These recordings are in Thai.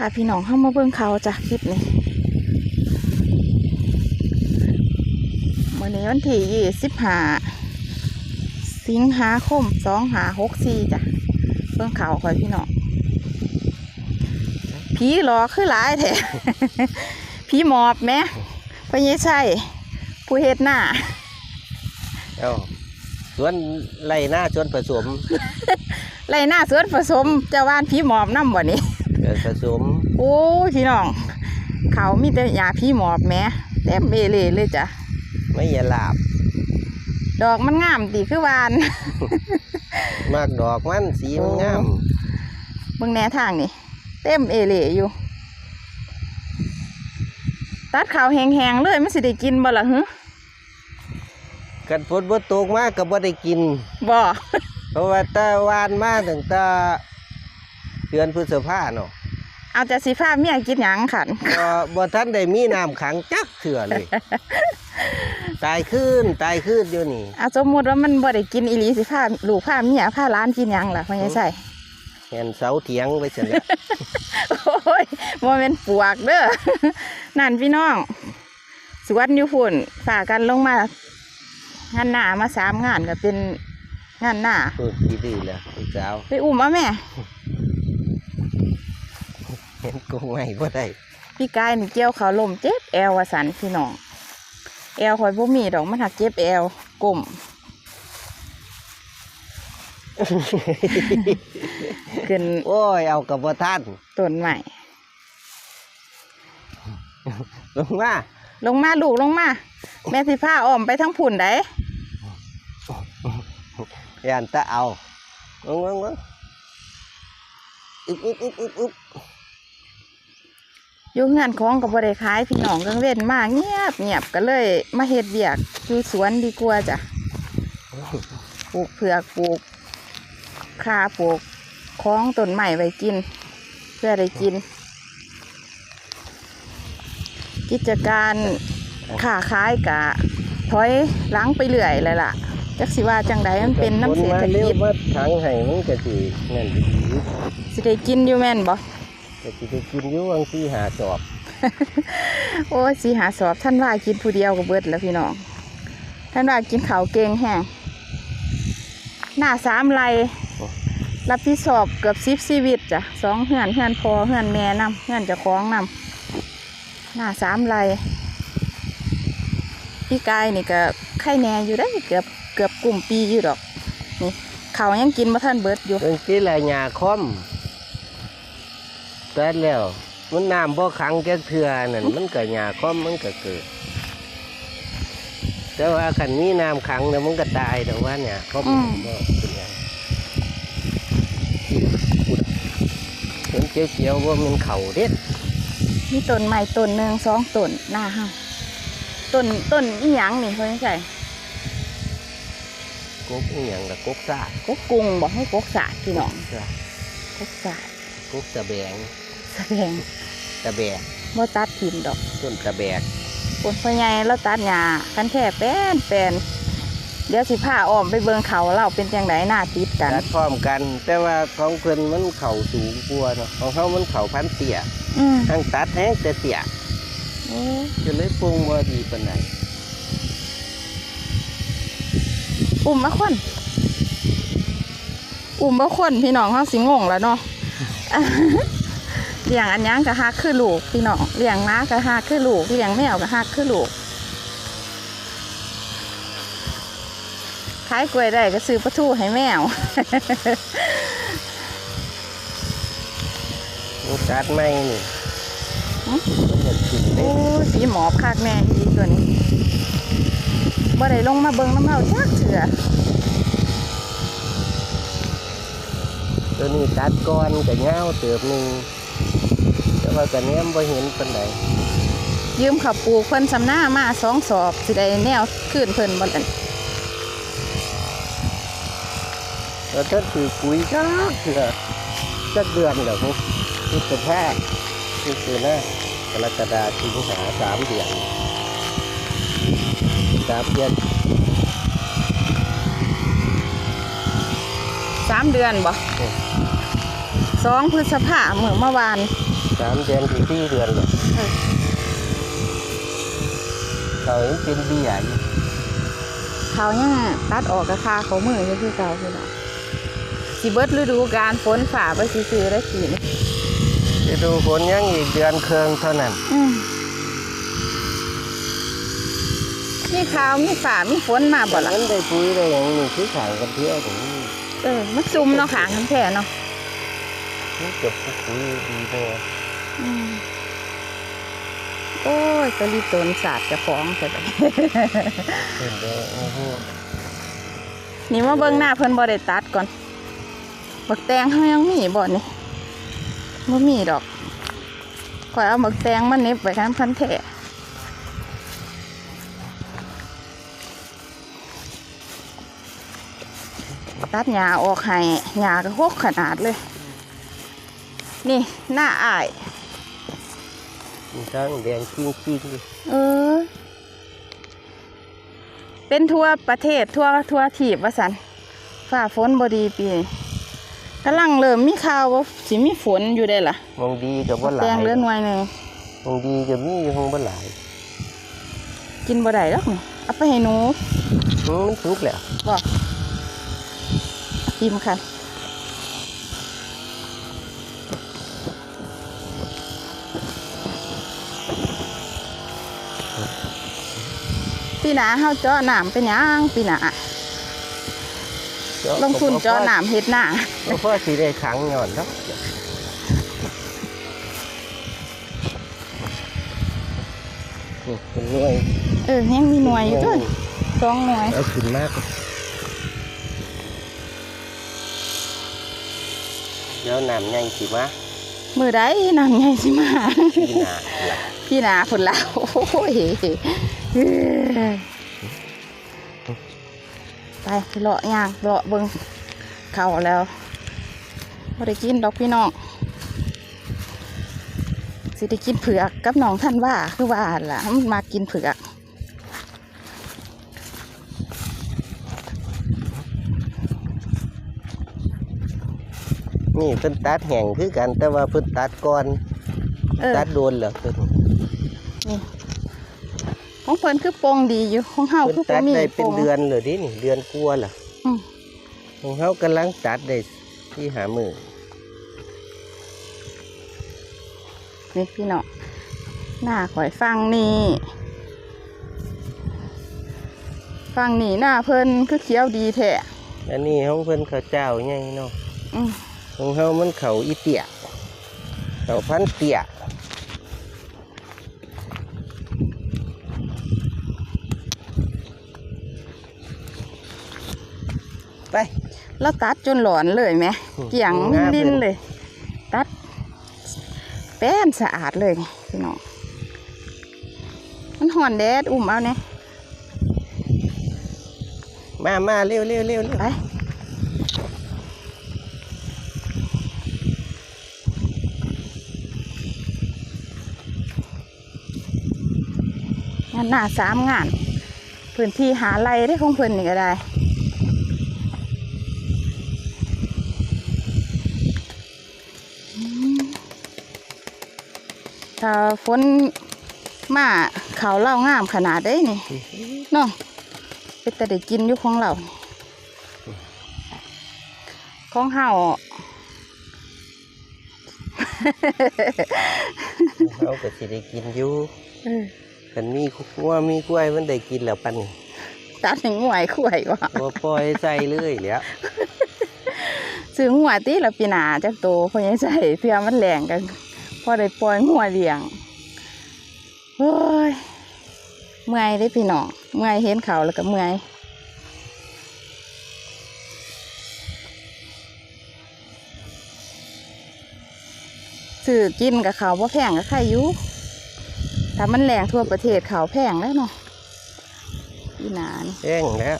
พาพี่น้องเข้ามาเบิ่งเขาจ้ะคลิปนี้มื่อนี้วันที่ยี่สิบห้าสิงหาคมสองหาหกสี่จ้ะเบิ่งเขาคอยพี่น้องผีหลอกคือหลายแท้ผีหมอบแหม่พะเยใช่ผู้เฮ็ดหน้าเอ้าสวนไรหน้าสวนผสม ไรหน้าสวนผสมเจะว่านผีหมอบน้ำบ่นี้เกิดผสม โอ้ยพี่น้อง เขามีแต่ยาพี่หมอบแหม่เต็มเอเลยเลยจ้ะไม่อยาหลาบดอกมันงามดีคือวาน มากดอกมันสีมันงามเบิ่งแหนทางนี่เต็มเอเลยอยู่ ตัดขาวแห้งๆเลยมันสิได้กินบ่ล่ะฮึกันฝนบ่ตกมากก็บ่ได้กินบ่เพราะว่าแตะวานมาตั้งแต่เดือนพฤษภาเนาะ เอาแต่สีฟ้าเมียกินหยังขัน บ่บ่ทันได้มีน้ำขังจักเถื่อเลย ตายขึ้นตายขึ้นอยู่นี่เอาสมมุติว่ามันบ่ได้กินอีหลีสิฟ้าลูกฟ้าเมียฟ้าร้านกินหยังล่ะพ่อใหญ่ใส่ เห็นเสาเถียงไว้ซั่นแหล้ว โอ้ยบ่แม่นปวกเด้อ นั่นพี่น้อง สวนอยู่ฝุ่นฝากกันลงมา งานหน้ามาสามงานก็เป็นงานหน้าพูดดีดีแล้วลูกสาว ไปอุ้มเอาแม่เห็นกงไม่บ่ได้พี่กายนี่เกี่ยวเขาวลมเจ็บแอววาสันพี่น้องแอวคอยบ่มีดอกมันหักเจ็บแอวกลมขึ้นโอ้ยเอากับบ่ทันต้นใหม่ลงมาลงมาลูกลงมา แม่สิพาอ้อมไปทั้งผุ่นได้ย่านตะเอางงงงอึบอึบอึบอึบ อึบอยู่เฮือนของกับบ่ได้ขายพี่น้องกังเว้นมากเงียบเงียบก็เลย มาเฮ็ดเบียกอยู่สวนดีกว่าจ้ะปลูกเผือกปลูกคาปลูกของต้นใหม่ไว้กิน เพื่อได้กิน กิจการค้าขายกะถอยหล้างไปเรื่อยเลยล่ะจักสิว่าจังใดมันเป็นน้ำเศรษฐคมาเร็กิวจมาทางให้มันก็สินั่นดีสิได้กินอยู่แม่นบ่ ก็สิได้กินอยู่วังที่หาจอบโอ้ยสีหาสอบท่านว่ากินผู้เดียวก็เบิดแล้วพี่น้องท่านว่ากินข้าวเก่งแห้งหน้าสามไรรับผิดชอบเกือบสิบชีวิตจ้ะสองเฮือนเฮือนพอเฮือนแม่นำเฮือนเจะคล้าของนำหน้าสามไรพี่กายนี่ก็ไข่แหน่อยู่ได้อเกือบเกือบกลุ่มปีอยู่ดอกนี่เขาวยังกินมาท่านเบิดอยู่เรื่องที่ละหญ้าคอม แต่แล้ว มันน้ำบ่ขังแก่เทื่อนั่นมันก็หญ้าคอมมันก็เกิด แต่ว่าคันนี้น้ำขังเนี่ยมันก็ตายแต่ว่าเนี่ยคอมอืมบ่เป็นหยังเห็นเขียวๆว่ามันเข่าเด็ดมีต้นใหม่ต้นหนึ่งสองต้นหน้าห้าต้นต้นอีหยังนี่เพื่อนใส่กบอหย่างกับกบซากกกกุ้งบอกให้กกสาดพี่น้องซากกกสาดกบตะแบง แสดงตะแบกบ่ตัดถิ่มดอกต้นตะแบกคนพ่อใหญ่เราตัดหญ้าคันแค่แป้นแป้นเดี๋ยวสิพาอ้อมไปเบิ่งเขาเราเป็นจังไดหน้าติดกันตัดพร้อมกัน แต่ว่าของเพิ่นมันเข่าสูงกว่าเนาะของเขามันเข่าพันเตี้ยอืมทั้งตัดแห้งแต่เตี้ยโอ้จะเลยปรุงว่าดีปานไหนอุ่มมาคนอุ่มมาคนพี่น้องเขาสิงงแล้วเนาะ เลี้ยงอันหยังก็ฮักคือลูกพี่น้องเลี้ยงม้าก็ฮักคือลูกเลี้ยงแมวก็ฮักคือลูกขายกล้วยได้ก็ซื้อปลาทูให้แมวมันตัดไม่นี่หึมันจะกินได้โอ้ยสีหมอบคากแม่ดีตัวนี้บ่ได้ลงมาเบิ่งน้ำเมาจักเถื่อตัวนี้ตัดก้อนกับเงาเติบหนึง แต่ว่ากันเนี้ยบ่เห็นปานใดยืมขับปลูกเพิ่นสำหน้ามาสองสอบสิได้แนวขึ้นเพิ่นบ่นั่นแล้วถ้าถือปุ๋ยจักเถื่อจักเดือนแล้วพุพุทธภานี่คือนะกรกฎาสิงหาสามเดือนสามเดือนสามเดือนบ่สองพฤษภาเมื่อเมื่อวาน สามเดือนถึงสี่เดือนเลยเออเขายังเป็นเบี้ยอยู่เขายังตัดออกกระคาเขามืออยู่คือเก่าพี่น้องสิเบิดฤดูกาลฝนฝ่าไปซื้อๆได้สินี่จะดูฝนยังอีกเดือนเคืองเท่านั้น อืมมีขาวมีฝ่ามีฝนมาบ่ล่ะนั้นได้ปุ๋ยได้อย่างนี้คือขายกันเที่ยวถึงเออมันซุ่มเนาะขางทั้งแท่เนาะ นี่เก็บปุ๋ยดีเลยอืม โอ้ยตะลีตนศาสตร์จะฟ้องแต่บัดนี้เห็นได้โอ้โหนี่มาเบิ่งหน้าเพิ่นบ่ได้ตัดก่อน บักแตงเฮายังมีบ่นี่บ่มีดอกข่อยเอาบักแตงมาเน็บไว้ทางพันแท้ตัดหญ้าออกให้หญ้าก็หกขนาดเลย นี่หน้าอ้าย มีทั้งแดงจริงจริงเออ เป็นทั่วประเทศทั่วทั่วทีบว่าสันฝ่าฝนบดีปีนี้กำลังเริ่มมีข่าวว่าสิมีฝนอยู่ได้ล่ะมองดีกับว่าหแตลายงเหลือหน่วยหนึ่งมองดีกับมีคงว่าหลาย กินบ่ได้หรอกนี่เอาไปให้หนูอืมมันสุกแล้วบอกกินค่ะ ปีหนาเฮาเจาะน้ำเป็นหยังปีหนาลงทุนเจาะน้ำเฮ็ดหน้าบ่พ่อสิได้ขังหย่อนแล้วนี่เป็นหน่วยเออยังมีหน่วยอยู่ด้วยสองหน่วยเอาขึ้นมากเดี๋ยวน้ำใหญ่สิมามือใดนางไงสิมาพี่นาหลับพี่นาคนละโอ้ยเอ้ย ไปเลาะย่างเลาะเบิงเข้าแล้วบ่ได้กินดอกพี่น้องสิได้กินเผือกกับน้องท่านว่าคือว่าหั่นล่ะมันมากินเผือกนี่เพิ่นตัดแห้งคือกันแต่ว่าเพิ่นตัดก่อนเออตัดโดนแล้วเพิ่นนี่ ของเพิ่นคือโปร่งดีอยู่ของเฮาเพิ่นคือบ่ตัดมีได้เป็นโปร่งเดือนเลยดินี่เดือนกลัวาล่ะอืมของเฮากำลังตัดได้ที่หามือนี่พี่น้องหน้าข่อยฟังนี่ฟังนี่หน้าเพิ่นคือเขียวดีแท้อันนี้ของเพิ่นข้าวเจ้าใหญ่เนาะอืมของเฮามันเขาอีเตียเขาพันเตีย ไป แล้วตัดจนหลอนเลยไหมอืมเกี่ยงงามดินเลยเลย ตัด แป้นสะอาดเลยนี่พี่น้องมันห่อนแดดอุ้มเอาเนี่ยมามาเร็วเร็วเร็วเร็วไปงานหน้าสามงาน พื้นที่หาไรได้ของเพิ่นนี่ก็ได้ ถ้าฝนมาเขาวเล่างามขนาดได้นี่เนาะเป็นแต่ได้กินอยู่ของเรา ของเฮาเฮาก็สิได้กินอยู่เออคันมีคัวมีกล้วยมันได้กินแล้วปันนี่ตัดให้งวยข่วยว่าบ่ปล่อยใส่เลยแหล้วซื้อหัวตีละปีหนาจักโตเพราะยังใส่เพื่อมันแรงกันพ อได้ปล่อยหัวเลี้ยงโอ้ยเมื่อยได้พี่น้องเมื่อยเห็นเขาแล้วก็เมื่อยซื้อกินกับเขาวบ่แพงกับใครอยู่ถ้ามันแรงทั่วประเทศเขาแพงแล้วเนาะพี่นานแห้งแล้ว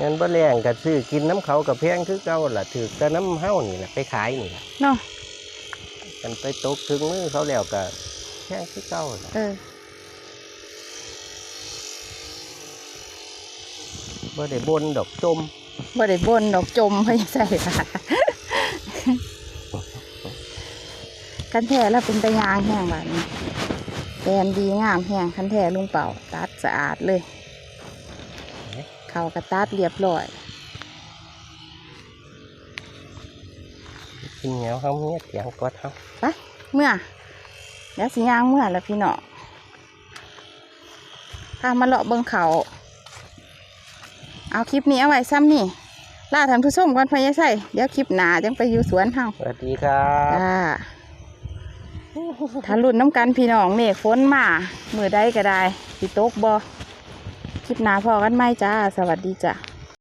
งั้นบ่แรงก็ซื้อกินน้ำเขากับแพงคือเก่าล่ะถือแต่น้ำเฮานี่แหละไปขายนี่ล่ะเนาะกันไปตกถึงมือเขาแล้วก็แพงคือเก่าล่ะเออบ่ได้บนดอกจมบ่ได้บนดอกจมไม่ใส่ค่ะคันแท้แล้วเป็นตะยางแห้งแบบนี้แดนดีงามแห้งคันแท้ลุงเป่าตัดสะอาดเลย เขากระตัดเรียบร้อยกินเหนียวเขาเมียเสียงกดเขาไปเมื่อเดี๋ยวสิย่างเมื่อแล้วพี่น้องพามาเลาะเบิงเขา เอาคลิปนี้เอาไว้ซ้ำนี่ล่าท่านผู้มก่อนพยายใส่เดี๋ยวคลิปหนาจังไปอยู่สวนเฮาสวัสดีครับจ้าถ้ารุ่นน้ำกันพี่น้องเมฆฝนมา มือได้ก็ได้สิตกบอ คลิปหนาพอกันไหมจ้า สวัสดีจ้า